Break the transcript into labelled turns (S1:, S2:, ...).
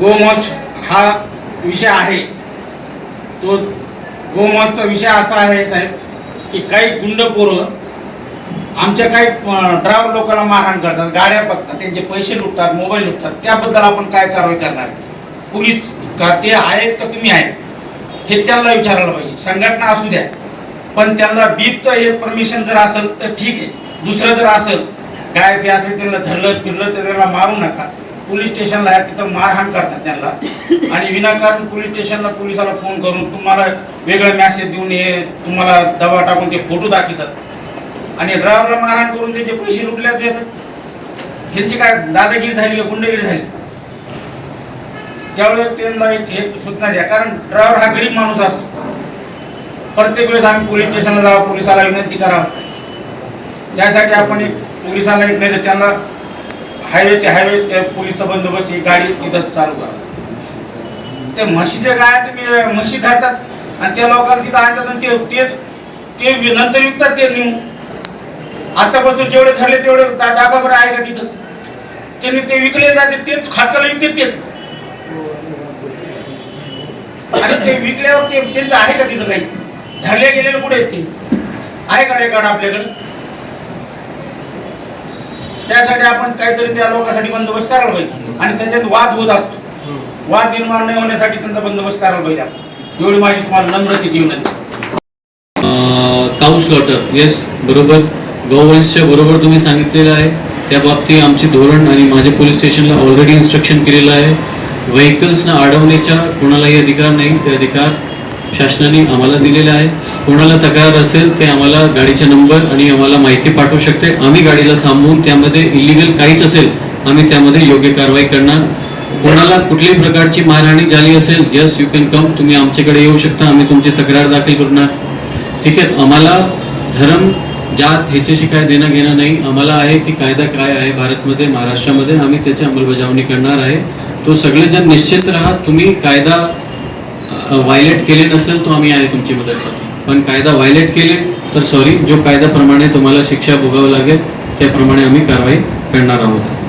S1: गोमोस हा विषय आहे. तो गोमोसचा विषय असा आहे साहेब की काही गुंड पोरं आमच्या काही ड्रायव्हर लोकांना मारहाण करतात गाड्या बघतात त्यांचे पैसे लुटतात मोबाईल लुटतात त्याबद्दल आपण काय कारवाई करणार? पोलीस का ते आहेत का तुम्ही आहेत? हे त्यांना विचारायला पाहिजे. संघटना असू द्या पण त्यांना बीपचं हे परमिशन जर असेल तर ठीक आहे. दुसरं जर असेल काय बी असेल त्यांना धरलं फिरलं तर त्यांना मारू नका. पोलीस स्टेशनला या तिथं मारहाण करतात त्यांना. आणि विनाकारण पोलीस स्टेशनला पोलिसाला फोन करून तुम्हाला वेगळा मॅसेज देऊन हे तुम्हाला दबा टाकून ते फोटो दाखवतात. आणि ड्रायव्हरला मारहाण करून त्यांचे पैसे लुटल्यात देतात ह्यांची काय दादागिरी झाली का गुंडगिरी झाली? त्यावेळेस त्यांना एक हे सूचना द्या. कारण ड्रायव्हर हा गरीब माणूस असतो. प्रत्येक वेळेस आम्ही पोलीस स्टेशनला जावं पोलिसाला विनंती करावं. त्यासाठी आपण एक पोलिसांना एक नाही तर त्यांना हायवे ते हायवे ते पोलीसचा बंदोबस्त ही गाडी तिथं चालू करा. ते म्हशीचे काय तुम्ही म्हशी धरतात आणि त्या लोकांना तिथं आणतात आणि ते तेच ते नंतर विकतात ते नेऊ आतापासून जेवढे धरले तेवढे दा- बरं आहे का तिथं? त्यांनी ते विकले जाते तेच खात्याला विकते तेच. आणि ते विकल्यावर ते त्यांचं आहे का तिथं काही? धरले गेलेलं कुठे आहेत ते? आहे का रेकॉर्ड आपल्याकडे? त्यासाठी आपण काहीतरी त्या लोकांसाठी बंदोबस्त करायला पाहिजे. आणि त्याच्यात वाद होत असतो. वाद निर्माण नाही होण्यासाठी त्यांचा बंदोबस्त करायला पाहिजे आपण. एवढी माझी तुम्हाला नम्रतेची विनंती.
S2: काऊ स्लॉटर येस बरोबर. गोवंशच्या बरोबर तुम्ही सांगितलेलं आहे. त्या बाबतीत आमचे धोरण आणि माझ्या पोलीस स्टेशनला ऑलरेडी इन्स्ट्रक्शन केलेलं आहे. व्हेकल्सना अडवण्याचा कोणालाही अधिकार नाही. ते अधिकार शासनाने आम्हाला दिलेलं आहे. कोणाला तक्रार असेल ते आम्हाला गाडीचा नंबर आणि आम्हाला माहिती पाठवू शकते. आम्ही गाडीला थांबवून त्यामध्ये इलिगल काहीच असेल आम्ही त्यामध्ये योग्य कारवाई करणार. कोणाला कुठल्याही प्रकारची मारहाणी झाली असेल यस यू कॅन कम तुम्ही आमच्याकडे येऊ शकता. आम्ही तुमची तक्रार दाखल करणार. ठीक आहे आम्हाला धर्म जात ह्याच्याशी काय देणं घेणं नाही. आम्हाला आहे की कायदा काय आहे भारतमध्ये महाराष्ट्रामध्ये आम्ही त्याची अंमलबजावणी करणार आहे. तो सगळेजण निश्चित राहा. तुम्ही कायदा व्हायलेट केले नसेल तो आम्ही आहे तुमची मदत पण कायदा व्हायलेट केले तर सॉरी जो कायद्याप्रमाणे तुम्हाला शिक्षा भोगावं लागेल त्याप्रमाणे आम्ही कारवाई करणार आहोत.